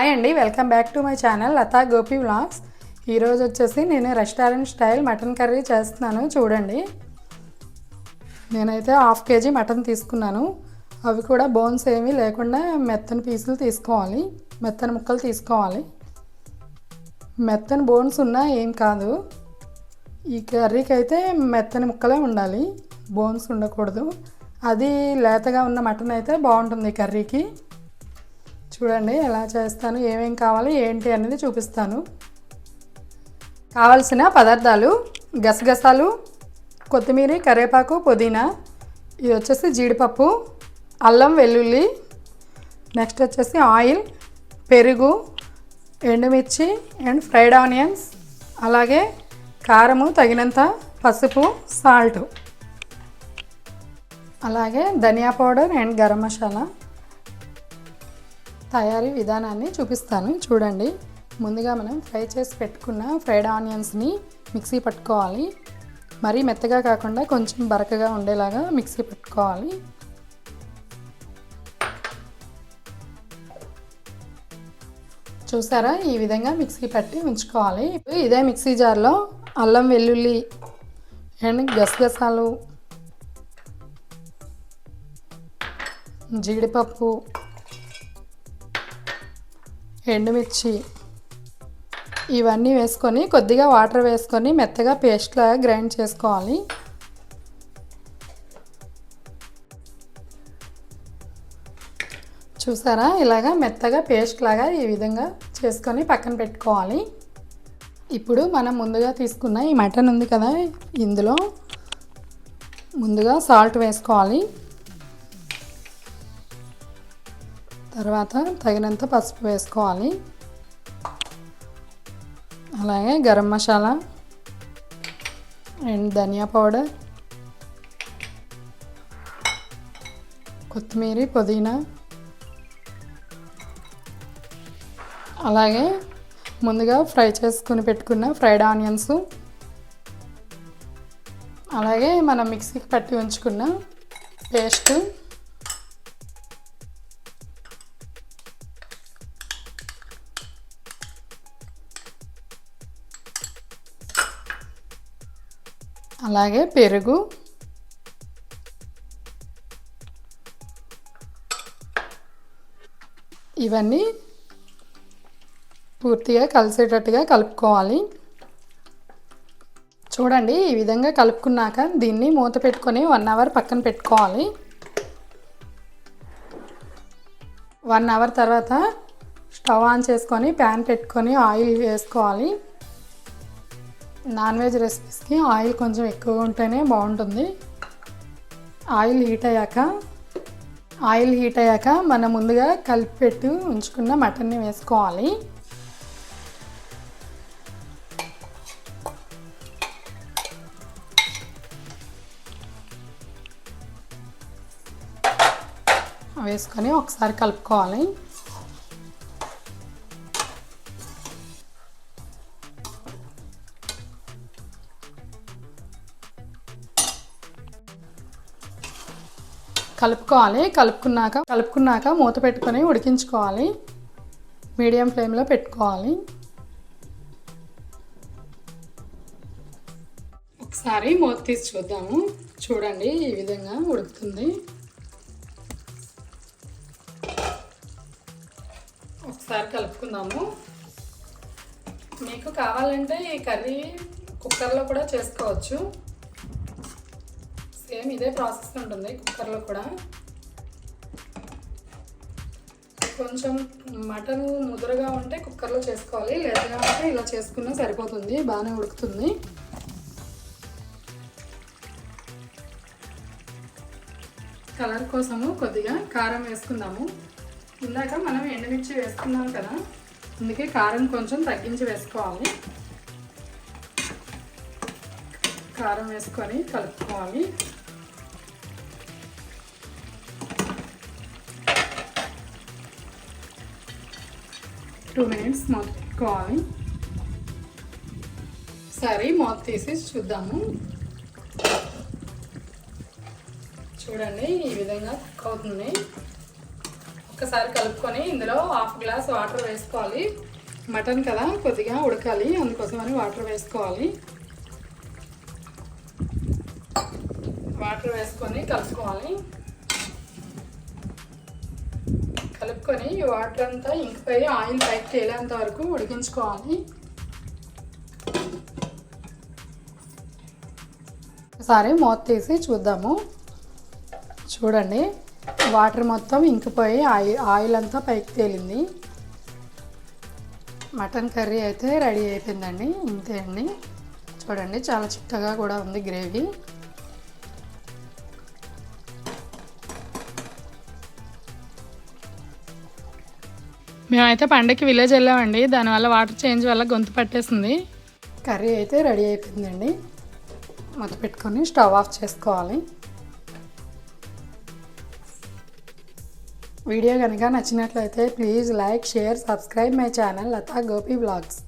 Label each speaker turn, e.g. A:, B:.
A: Hi అండి welcome back to my channel Latha Gopi vlogs ఈరోజు వచ్చేసి నేను రెస్టారెంట్ స్టైల్ మటన్ కర్రీ చేస్తున్నాను చూడండి. నేనైతే హాఫ్ కేజీ మటన్ తీసుకున్నాను. అవి కూడా బోన్స్ ఏమీ లేకుండా మెత్తని పీసులు తీసుకోవాలి మెత్తని ముక్కలు తీసుకోవాలి. మెత్తని బోన్స్ ఉన్నా ఏం కాదు. ఈ కర్రీకి అయితే మెత్తని ముక్కలే ఉండాలి బోన్స్ ఉండకూడదు. అది లేతగా ఉన్న మటన్ అయితే బాగుంటుంది కర్రీకి చూడండి ఎలా చేస్తాను ఏమేం కావాలి ఏంటి అనేది చూపిస్తాను. కావలసిన పదార్థాలు గసగసాలు కొత్తిమీర కరివేపాకు పుదీనా ఇది వచ్చేసి జీడిపప్పు అల్లం వెల్లుల్లి నెక్స్ట్ వచ్చేసి ఆయిల్ పెరుగు ఎండుమిర్చి అండ్ ఫ్రైడ్ ఆనియన్స్ అలాగే కారము తగినంత పసుపు సాల్ట్. అలాగే ధనియా పౌడర్ అండ్ గరం మసాలా. తయారీ విధానాన్ని చూపిస్తాను. చూడండి. ముందుగా మనం ఫ్రై చేసి పెట్టుకున్న ఫ్రైడ్ ఆనియన్స్ని మిక్సీ పట్టుకోవాలి. మరీ మెత్తగా కాకుండా కొంచెం బరకగా ఉండేలాగా మిక్సీ పట్టుకోవాలి. చూసారా? ఈ విధంగా మిక్సీ పట్టి ఉంచుకోవాలి. ఇదే మిక్సీ జార్లో అల్లం వెల్లుల్లి అండ్ గసగసాలు జీడిపప్పు ఎండుమిర్చి ఇవన్నీ వేసుకొని కొద్దిగా వాటర్ వేసుకొని మెత్తగా పేస్ట్లా గ్రైండ్ చేసుకోవాలి. చూసారా? ఇలాగా మెత్తగా పేస్ట్ లాగా ఈ విధంగా చేసుకొని పక్కన పెట్టుకోవాలి. ఇప్పుడు మనం ముందుగా తీసుకున్న ఈ మటన్ ఉంది కదా ఇందులో ముందుగా సాల్ట్ వేసుకోవాలి. తర్వాత తగినంత పసుపు వేసుకోవాలి. అలాగే గరం మసాలా అండ్ ధనియా పౌడర్ కొత్తిమీర పుదీనా. అలాగే ముందుగా ఫ్రై చేసుకుని పెట్టుకున్న ఫ్రైడ్ ఆనియన్స్. అలాగే మనం మిక్సీకి పట్టి ఉంచుకున్న పేస్ట్. అలాగే పెరుగు. ఇవన్నీ పూర్తిగా కలిసేటట్టుగా కలుపుకోవాలి. చూడండి ఈ విధంగా కలుపుకున్నాక దీన్ని మూత పెట్టుకొని వన్ అవర్ పక్కన పెట్టుకోవాలి. వన్ అవర్ తర్వాత స్టవ్ ఆన్ చేసుకొని ప్యాన్ పెట్టుకొని ఆయిల్ వేసుకోవాలి. నాన్ వెజ్ రెసిపీస్కి ఆయిల్ కొంచెం ఎక్కువగా ఉంటేనే బాగుంటుంది. ఆయిల్ హీట్ అయ్యాక ఆయిల్ హీట్ అయ్యాక మనం ముందుగా కలిపి పెట్టి ఉంచుకున్న మటన్ని వేసుకోవాలి. వేసుకొని ఒకసారి కలుపుకోవాలి. కలుపుకోవాలి. కలుపుకున్నాక కలుపుకున్నాక మూత పెట్టుకొని ఉడికించుకోవాలి. మీడియం ఫ్లేమ్లో పెట్టుకోవాలి. ఒకసారి మూత తీసి చూద్దాము. చూడండి ఈ విధంగా ఉడుకుతుంది. ఒకసారి కలుపుకుందాము. మీకు కావాలంటే ఈ కర్రీ కుక్కర్లో కూడా చేసుకోవచ్చు. సేమ్ ఇదే ప్రాసెస్ ఉంటుంది కుక్కర్లో కూడా. కొంచెం మటన్ ముదురుగా ఉంటే కుక్కర్లో చేసుకోవాలి లేతగా ఉంటే ఇలా చేసుకున్నా సరిపోతుంది బాగానే ఉడుకుతుంది. కలర్ కోసము కొద్దిగా కారం వేసుకుందాము. ఇందాక మనం ఎండుమిర్చి వేసుకున్నాం కదా అందుకే కారం కొంచెం తగ్గించి వేసుకోవాలి. కారం వేసుకొని కలుపుకోవాలి. టూ మినిట్స్ మూత పెట్టుకోవాలి సరే మూత తీసి చూద్దాము చూడండి ఈ విధంగా కుక్ అవుతుంది ఒక్కసారి కలుపుకొని ఇందులో హాఫ్ గ్లాస్ వాటర్ వేసుకోవాలి మటన్ కదా కొద్దిగా ఉడకాలి అందుకోసమని వాటర్ వేసుకోవాలి వాటర్ వేసుకొని కలుపుకోవాలి కలుపుకొని ఈ వాటర్ అంతా ఇంకిపోయి ఆయిల్ పైకి తేలేంత వరకు ఉడికించుకోవాలి. ఒకసారి మూత తీసి చూద్దాము. చూడండి వాటర్ మొత్తం ఇంకిపోయి ఆయిల్ ఆయిల్ అంతా పైకి తేలింది. మటన్ కర్రీ అయితే రెడీ అయిపోయిందండి. ఇంతే అండి. చూడండి చాలా చిక్కగా కూడా ఉంది గ్రేవీ. మేమైతే పండగకి విలేజ్ వెళ్ళామండి. దానివల్ల వాటర్ చేంజ్ వల్ల గొంతు పట్టేసింది. కర్రీ అయితే రెడీ అయిపోయిందండి. మూత పెట్టుకొని స్టవ్ ఆఫ్ చేసుకోవాలి. వీడియో కనుక నచ్చినట్లయితే please like share subscribe my channel Latha Gopi blogs.